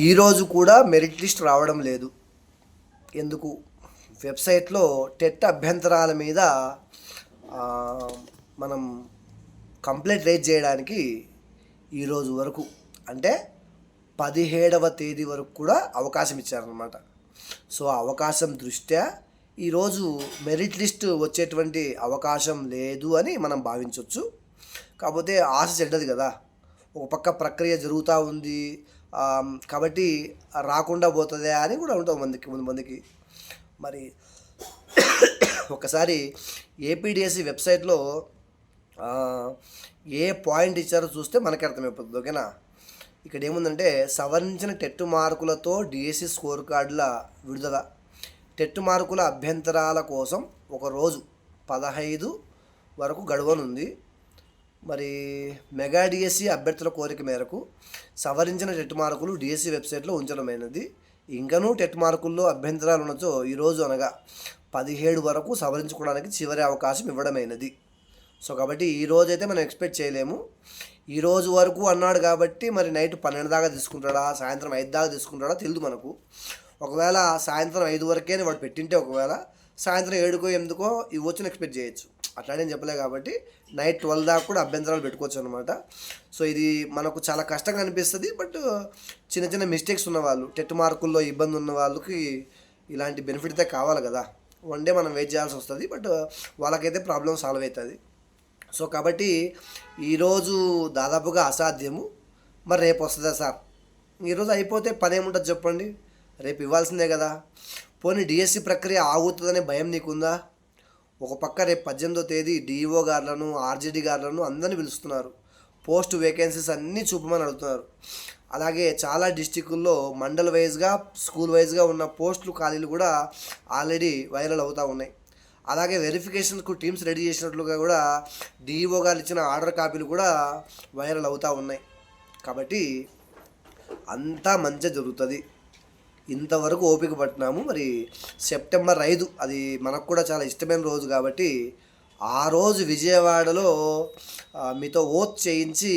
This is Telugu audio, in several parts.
ఈరోజు కూడా మెరిట్ లిస్ట్ రావడం లేదు. ఎందుకు? వెబ్సైట్లో టెట్ అభ్యంతరాల మీద మనం కంప్లైంట్ రేజ్ చేయడానికి ఈరోజు వరకు అంటే పదిహేడవ తేదీ వరకు కూడా అవకాశం ఇచ్చారనమాట సో అవకాశం దృష్ట్యా ఈరోజు మెరిట్ లిస్ట్ వచ్చేటువంటి అవకాశం లేదు అని మనం భావించవచ్చు కాకపోతే ఆశ చెడ్డది కదా. ఒక పక్క ప్రక్రియ జరుగుతూ ఉంది కాబట్టి రాకుండా పోతుందా అని కూడా ఉంటుంది మందికి కొంతమందికి మరి ఒకసారి ఏపీడిఎస్సి వెబ్సైట్లో ఏ పాయింట్ ఇచ్చారో చూస్తే మనకి అర్థమైపోతుంది ఓకేనా? ఇక్కడ ఏముందంటే సవరించిన టెట్టు మార్కులతో డిఎస్సి స్కోర్ కార్డుల విడుదల. టెట్టు మార్కుల అభ్యంతరాల కోసం ఒక రోజు పదహైదు వరకు గడువనుంది. మరి మెగా డిఎస్సి అభ్యర్థుల కోరిక మేరకు సవరించిన టెట్ మార్కులు డిఎస్సి వెబ్సైట్లో ఉంచడమైనది. ఇంకనూ టెట్ మార్కుల్లో అభ్యంతరాలు ఉన్నచో ఈరోజు అనగా పదిహేడు వరకు సవరించుకోవడానికి చివరి అవకాశం ఇవ్వడమైనది. సో కాబట్టి ఈ రోజు అయితే మనం ఎక్స్పెక్ట్ చేయలేము. ఈ రోజు వరకు అన్నాడు కాబట్టి మరి నైట్ పన్నెండు దాకా తీసుకుంటాడా సాయంత్రం ఐదు దాకా తీసుకుంటాడా తెలియదు మనకు. ఒకవేళ సాయంత్రం ఐదు వరకే వాడు పెట్టింటే ఒకవేళ సాయంత్రం ఏడుకో ఎందుకో ఇవ్వచ్చుని ఎక్స్పెక్ట్ చేయొచ్చు. అట్లా నేను చెప్పలే కాబట్టి నైట్ ట్వెల్వ్ దాకా కూడా అభ్యంతరాలు పెట్టుకోవచ్చు అనమాట సో ఇది మనకు చాలా కష్టంగా అనిపిస్తుంది బట్ చిన్న చిన్న మిస్టేక్స్ ఉన్నవాళ్ళు టెట్ మార్కుల్లో ఇబ్బంది ఉన్న వాళ్ళకి ఇలాంటి బెనిఫిట్ అయితే కావాలి కదా. వన్ డే మనం వెయిట్ చేయాల్సి వస్తుంది బట్ వాళ్ళకైతే ప్రాబ్లం సాల్వ్ అవుతుంది సో కాబట్టి ఈరోజు దాదాపుగా అసాధ్యము. మరి రేపు వస్తుందా సార్? ఈరోజు అయిపోతే పని ఏముంటుంది చెప్పండి. రేపు ఇవ్వాల్సిందే కదా. పోనీ డిఎస్సి ప్రక్రియ ఆగుతుందనే భయం నీకుందా? ఒక పక్క రేపు పద్దెనిమిదో తేదీ డిఈఓ గారులను ఆర్జేడీ గారులను అందరిని పిలుస్తున్నారు. పోస్ట్ వేకెన్సీస్ అన్నీ చూపమని అడుగుతున్నారు. అలాగే చాలా డిస్టికుల్లో మండల్ వైజ్గా స్కూల్ వైజ్గా ఉన్న పోస్టులు ఖాళీలు కూడా ఆల్రెడీ వైరల్ అవుతూ ఉన్నాయి. అలాగే వెరిఫికేషన్కు టీమ్స్ రెడీ చేసినట్లుగా కూడా డిఈఓ గారు ఇచ్చిన ఆర్డర్ కాపీలు కూడా వైరల్ అవుతూ ఉన్నాయి. కాబట్టి అంతా మంచిగా జరుగుతుంది. ఇంతవరకు ఓపిక పట్టినాము. మరి సెప్టెంబర్ ఐదు అది మనకు కూడా చాలా ఇష్టమైన రోజు కాబట్టి ఆ రోజు విజయవాడలో మీతో ఓత్ చేయించి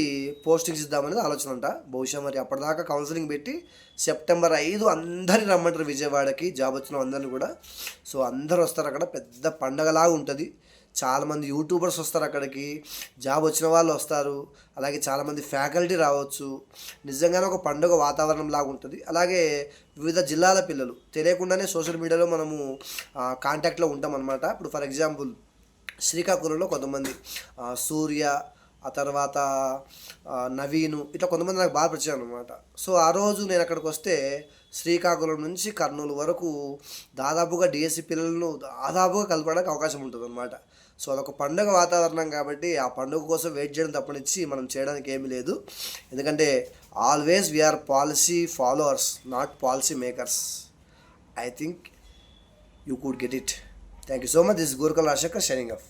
పోస్టింగ్స్ ఇద్దామనేది ఆలోచన అంట. బహుశా మరి అప్పటిదాకా కౌన్సిలింగ్ పెట్టి సెప్టెంబర్ ఐదు అందరిని రమ్మంటారు విజయవాడకి. జాబ్ వచ్చిన అందరిని కూడా. సో అందరు వస్తారు అక్కడ. పెద్ద పండగలాగా ఉంటుంది. చాలామంది యూట్యూబర్స్ వస్తారు అక్కడికి జాబ్ వచ్చిన వాళ్ళు వస్తారు అలాగే చాలామంది ఫ్యాకల్టీ రావచ్చు. నిజంగానే ఒక పండుగ వాతావరణం లాగా ఉంటుంది. అలాగే వివిధ జిల్లాల పిల్లలు తెలియకుండానే సోషల్ మీడియాలో మనము కాంటాక్ట్లో ఉంటాం అనమాట ఇప్పుడు ఫర్ ఎగ్జాంపుల్ శ్రీకాకుళంలో కొంతమంది సూర్య ఆ తర్వాత నవీను ఇట్లా కొంతమంది నాకు బాగా పరిచయం అనమాట సో ఆ రోజు నేను అక్కడికి వస్తే శ్రీకాకుళం నుంచి కర్నూలు వరకు దాదాపుగా డిఎస్సి పిల్లలను దాదాపుగా కలపడానికి అవకాశం ఉంటుంది అనమాట సో అదొక పండుగ వాతావరణం కాబట్టి ఆ పండుగ కోసం వెయిట్ చేయడం తప్పనిచ్చి మనం చేయడానికి ఏమీ లేదు. ఎందుకంటే always we are policy followers not policy makers I think you could get it thank you so much this Gorkal Rajasekhar shining of